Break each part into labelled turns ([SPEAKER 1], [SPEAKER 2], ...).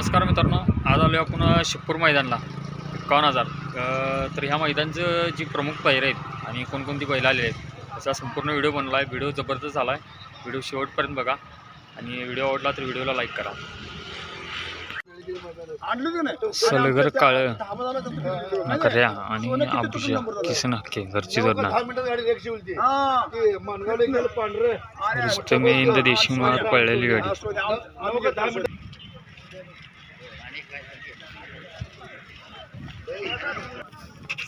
[SPEAKER 1] नमस्कार मित्रांनो आज आलो आपण शिपूर मैदानला. एकावन्न हजार तर ह्या मैदानचं जी प्रमुख पैर आहेत आणि कोणकोणती बैल आलेले आहेत त्याचा संपूर्ण व्हिडिओ बनला आहे. व्हिडिओ जबरदस्त झाला आहे. व्हिडिओ शेवटपर्यंत बघा आणि व्हिडिओ आवडला तर व्हिडिओला लाईक करा. सलगर काळं. नकऱ्या आणि आबुजा किसन हक्के घरची जोडणार रुस्तमे इंद देशी मार पळलेली गाडी.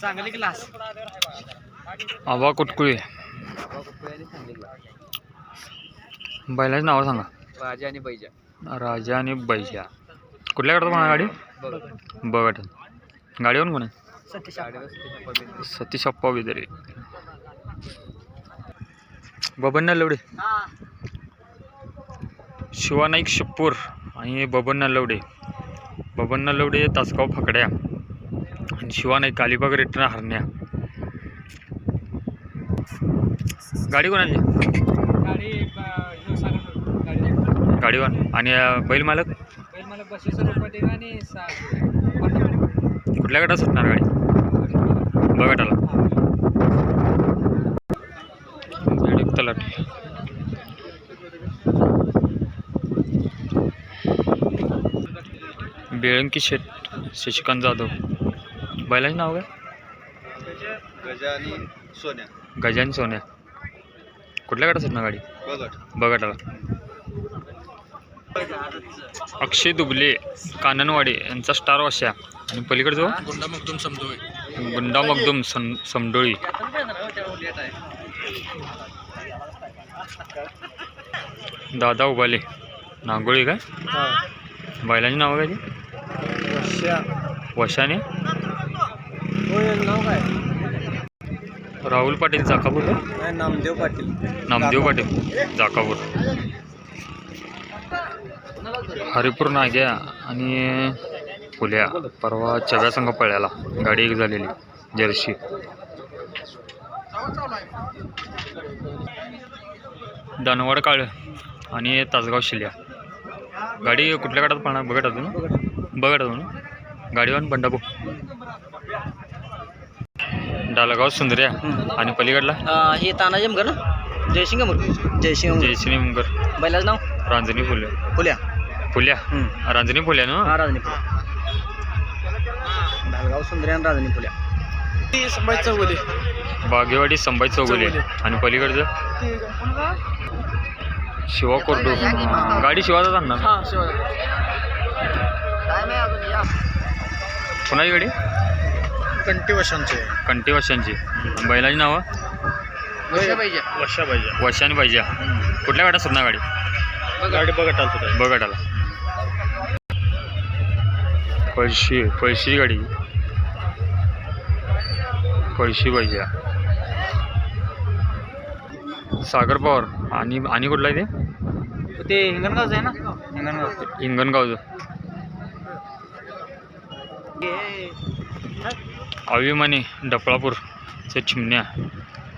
[SPEAKER 2] चांगली क्लास
[SPEAKER 1] आबा कुटकुळे. बैलाची नावं सांगा.
[SPEAKER 2] राजा आणि बैजा.
[SPEAKER 1] राजा आणि बैजा. कुठल्या गाडीत म्हणा गाडी? बघा गाडीवर कोण आहे? सतीश अप्पा विदरे बबन नलवडे शिवा नाईक शिपूर आणि बबन नलवडे बबन नलवडे तासगाव फकड्या आणि शिवा नाईक अलिबाग रिटर्न हरण्या. गाडी कोणाची?
[SPEAKER 2] गाडी
[SPEAKER 1] आणि बैल मालक? कुठल्या गटात सुटणार गाडी? बघटाला बेडूक बेळंकी शेट शशिकांत जाधव. बैलाचे नाव काय?
[SPEAKER 3] गजा आणि सोन्या.
[SPEAKER 1] गजान सोन्या. कुठल्या गटात सुटणार गाडी?
[SPEAKER 3] बघट
[SPEAKER 1] बघटाला अक्षय दुबले काननवाडे यांचा स्टार वाशा आणि पलीकडचं
[SPEAKER 3] गुंडा मगदूम समजोय
[SPEAKER 1] गुंडा मगदूम सम समडोळी दादा उभाले नागोळी काय? बैलांची नावं काय ती? वशाने
[SPEAKER 2] नाव काय?
[SPEAKER 1] राहुल पाटील जाकापूर?
[SPEAKER 2] नामदेव पाटील.
[SPEAKER 1] नामदेव पाटील जाकापूर. हरिपूर नाग्या आणि फुल्या. परवा चव्या संघ पळ्याला. गाडी एक झालेली. जर्सी. दानवाड काळ आणि तासगाव शिल्या. गाडी कुठल्या गाडात पळणार बघत अजून? बघत अजून? गाडीवर बंडापू. डालगाव सुंदर्या आणि पलीकडला?
[SPEAKER 2] हे तानाजी मगर ना? जयसिंग मग जयसिंग
[SPEAKER 1] जयश्री मुंगर
[SPEAKER 2] बैलाचं नाव?
[SPEAKER 1] रांजणी फुले.
[SPEAKER 2] फुल्या.
[SPEAKER 1] फुल्या? रांजणी फुल्या ना?
[SPEAKER 2] हा राजनी फुल्या. धालगाव सुंदरी आणि राजनी फुल्या. संभाजी चौगुले
[SPEAKER 1] बागेवाडी संभाजी चौगुले आणि पलीकडचं? शिवा कोरडू गाडी शिवाचा आणणार
[SPEAKER 2] हा अजून या.
[SPEAKER 1] कुणाची गाडी?
[SPEAKER 2] कंटी वर्षांचे
[SPEAKER 1] कंटी वर्षांची बैलाची नावं?
[SPEAKER 2] पाहिजे
[SPEAKER 3] वर्षा पाहिजे
[SPEAKER 1] वर्षाने पाहिजे कुठल्या गाड्या सुटणार गाडी?
[SPEAKER 3] गाडी
[SPEAKER 1] बघटाला पळशी पळशी गाडी. पळशी पाहिजे सागर पवार. आणि आणि कुठला आहे ते?
[SPEAKER 2] ते हिंगणगावचं आहे ना? हिंगणगाव
[SPEAKER 1] हिंगणगावचं. अभिमानी डफळापूरचे चिमण्या.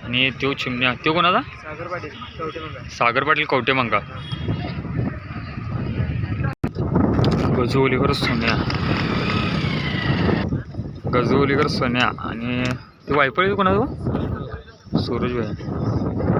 [SPEAKER 1] आणि तो चिमण्या. तो कोणाचा
[SPEAKER 2] सागर पाटील
[SPEAKER 1] सागर पाटील कवटे मंगा. गजोलीकर सोन्या. गजोलीकर सोन्या. आणि ते वायपळ कोणाचं? सूरज भाई.